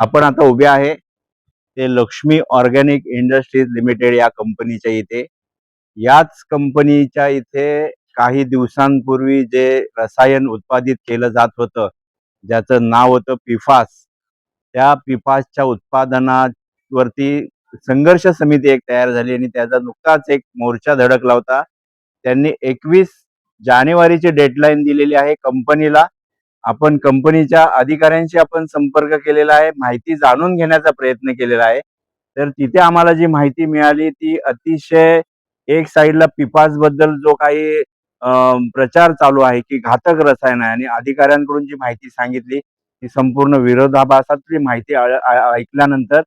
आपण आता उभे आहे. ते लक्ष्मी ऑर्गॅनिक इंडस्ट्रीज लिमिटेड या कंपनीच्या इथे. याच कंपनीच्या इथे काही दिवसांपूर्वी जे रसायन उत्पादित केलं जात होतं ज्याचं नाव होतं पिफास. त्या पिफासच्या उत्पादनावरती संघर्ष समिती एक तयार झाली आणि त्याचा नुकताच एक मोर्चा धडकला होता. त्यांनी एकवीस जानेवारीची डेडलाईन दिलेली आहे कंपनीला. आपण कंपनीच्या अधिकाऱ्यांशी आपण संपर्क केलेला आहे माहिती जाणून घेण्याचा प्रयत्न केलेला आहे. तर तिथे आम्हाला जी माहिती मिळाली ती अतिशय एक साईडला पिपासबद्दल जो काही प्रचार चालू आहे की घातक रसायन आहे आणि अधिकाऱ्यांकडून जी माहिती सांगितली ती संपूर्ण विरोधाभासातली माहिती ऐकल्यानंतर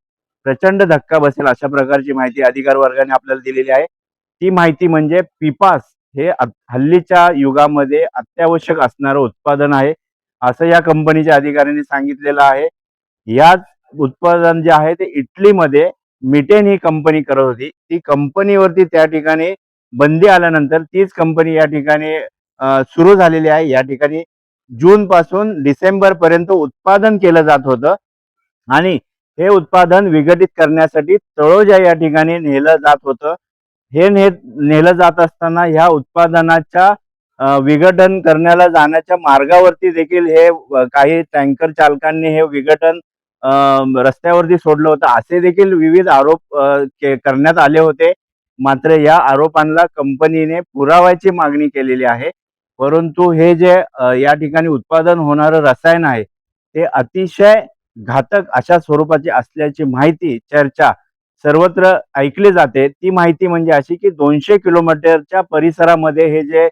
प्रचंड धक्का बसेल अशा प्रकारची माहिती अधिकार वर्गाने आपल्याला दिलेली आहे. ती माहिती म्हणजे पिपास हे हल्लीच्या युगामध्ये अत्यावश्यक असणारं उत्पादन आहे. असं या कंपनीच्या अधिकाऱ्यांनी सांगितलेलं आहे. याच उत्पादन जे आहे ते इटलीमध्ये मिटेन ही कंपनी करत होती. ती कंपनीवरती त्या ठिकाणी बंदी आल्यानंतर तीच कंपनी या ठिकाणी सुरू झालेली आहे. या ठिकाणी जून पासून डिसेंबर पर्यंत उत्पादन केलं जात होतं. आणि हे उत्पादन विघटित करण्यासाठी तळोजा या ठिकाणी नेलं जात होतं. हे नेलं जात असताना ह्या उत्पादनाच्या विघटन करण्याला जाण्याच्या मार्गावरती देखील हे काही टँकर चालकांनी हे विघटन रस्त्यावरती सोडलं होतं. असे देखील विविध आरोप के- करण्यात आले होते. मात्र या आरोपांना कंपनीने पुराव्याची मागणी केलेली आहे. परंतु हे जे या ठिकाणी उत्पादन होणारं रसायन आहे ते अतिशय घातक अशा स्वरूपाची असल्याची माहिती चर्चा सर्वत्र ऐकली जाते. ती माहिती म्हणजे अशी की दोनशे किलोमीटरच्या परिसरामध्ये हे जे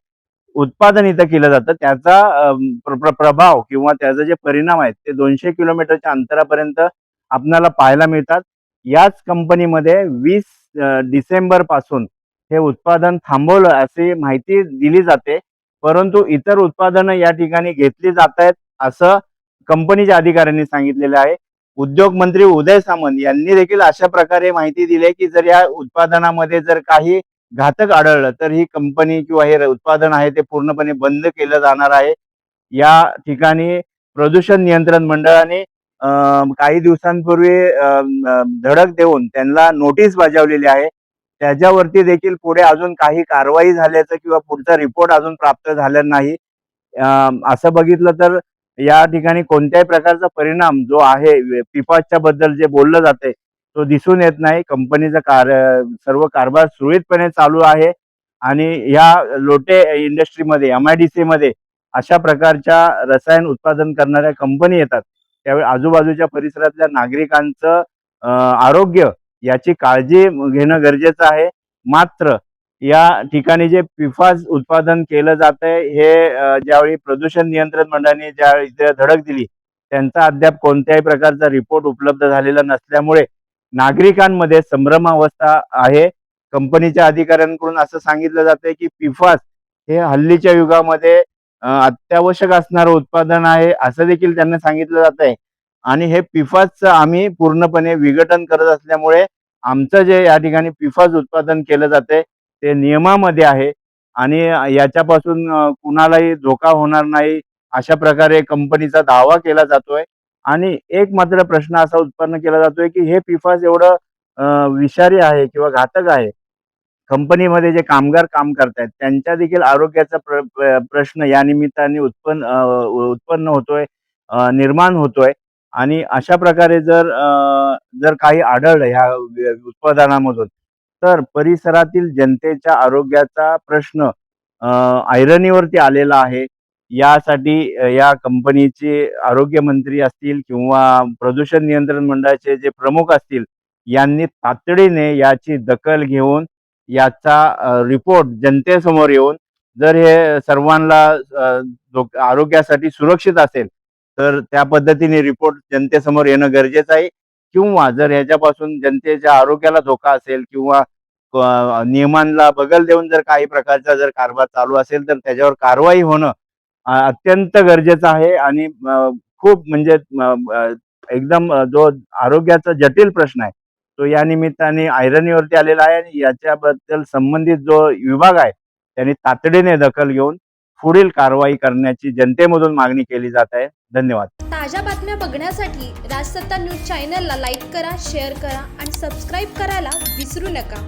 उत्पादन इथं केलं जातं. त्याचा प्र- प्रभाव किंवा त्याचे जे परिणाम आहेत ते दोनशे किलोमीटरच्या अंतरापर्यंत आपल्याला पाहायला मिळतात. याच कंपनीमध्ये वीस डिसेंबरपासून हे उत्पादन थांबवलं अशी माहिती दिली जाते. परंतु इतर उत्पादनं या ठिकाणी घेतली जात आहेत असं कंपनीच्या अधिकाऱ्यांनी सांगितलेलं आहे. उद्योग मंत्री उदय सामंत यांनी देखील अशा प्रकारे माहिती दिली आहे की जर या उत्पादनामध्ये जर काही घातक आढळलं तर ही कंपनी किंवा हे उत्पादन आहे ते पूर्णपणे बंद केलं जाणार आहे. या ठिकाणी प्रदूषण नियंत्रण मंडळाने काही दिवसांपूर्वी धडक देऊन त्यांना नोटीस बजावलेली आहे. त्याच्यावरती देखील पुढे अजून काही कारवाई झाल्याचं किंवा पुढचा रिपोर्ट अजून प्राप्त झाला नाही. असं बघितलं तर या ठिकाणी कोणत्याही प्रकारचा परिणाम जो आहे पिपाच्या बद्दल जे बोललं जाते तो दिसून येत नाही. कंपनीचा कार सर्व कारभार सुरळीतपणे चालू आहे. आणि या लोटे इंडस्ट्रीमध्ये एम आय डी सी मध्ये अशा प्रकारच्या रसायन उत्पादन करणाऱ्या कंपनी येतात. त्यावेळी आजूबाजूच्या परिसरातल्या नागरिकांचं आरोग्य याची काळजी घेणं गरजेचं आहे. मात्र या ठिकाणी जे पिफाज उत्पादन केलं जात आहे हे ज्यावेळी प्रदूषण नियंत्रण मंडळाने ज्या धडक दिली त्यांचा अद्याप कोणत्याही प्रकारचा रिपोर्ट उपलब्ध झालेला नसल्यामुळे नागरिकांमध्ये संभ्रमावस्था आहे. कंपनीच्या अधिकाऱ्यांकडून असं सांगितलं जातंय की पिफास हे हल्लीच्या युगामध्ये अत्यावश्यक असणारं उत्पादन आहे असं देखील त्यांना सांगितलं जात आहे आणि हे पिफासचं आम्ही पूर्णपणे विघटन करत असल्यामुळे आमचं जे या ठिकाणी पिफास उत्पादन केलं जाते ते नियमामध्ये आहे. आणि याच्यापासून कुणालाही धोका होणार नाही अशा प्रकारे कंपनीचा दावा केला जातोय. आणि एक मात्र प्रश्न असा उत्पन्न केला जातोय की हे पिफास एवढं विषारी आहे किंवा घातक आहे कंपनीमध्ये जे कामगार काम करतायत त्यांच्या देखील आरोग्याचा प्र, प्रश्न या निमित्ताने उत्पन्न उत्पन्न होतोय निर्माण होतोय. आणि अशा प्रकारे जर जर काही आढळलं ह्या उत्पादनामधून तर परिसरातील जनतेच्या आरोग्याचा प्रश्न आयरनीवरती आलेला आहे. यासाठी या कंपनीचे आरोग्य मंत्री असतील किंवा प्रदूषण नियंत्रण मंडळाचे जे प्रमुख असतील यांनी तातडीने याची दखल घेऊन याचा रिपोर्ट जनतेसमोर येऊन जर हे सर्वांना आरोग्यासाठी सुरक्षित असेल तर त्या पद्धतीने रिपोर्ट जनतेसमोर येणं गरजेचं आहे. किंवा जर ह्याच्यापासून जनतेच्या आरोग्याला धोका असेल किंवा नियमांना बगल देऊन जर काही प्रकारचा जर कारभार चालू असेल तर त्याच्यावर कारवाई होणं अत्यंत गरजेचं आहे आणि खूप म्हणजे एकदम जो आरोग्याचा जटिल प्रश्न आहे तो या निमित्ताने आयरनीवरती आलेला आहे आणि याच्याबद्दल संबंधित जो विभाग आहे त्यांनी तातडीने दखल घेऊन पुढील कारवाई करण्याची जनतेमधून मागणी केली जात आहे. धन्यवाद. ताज्या बातम्या बघण्यासाठी राजसत्ता न्यूज चॅनलला लाईक करा शेअर करा आणि सबस्क्राईब करायला विसरू नका.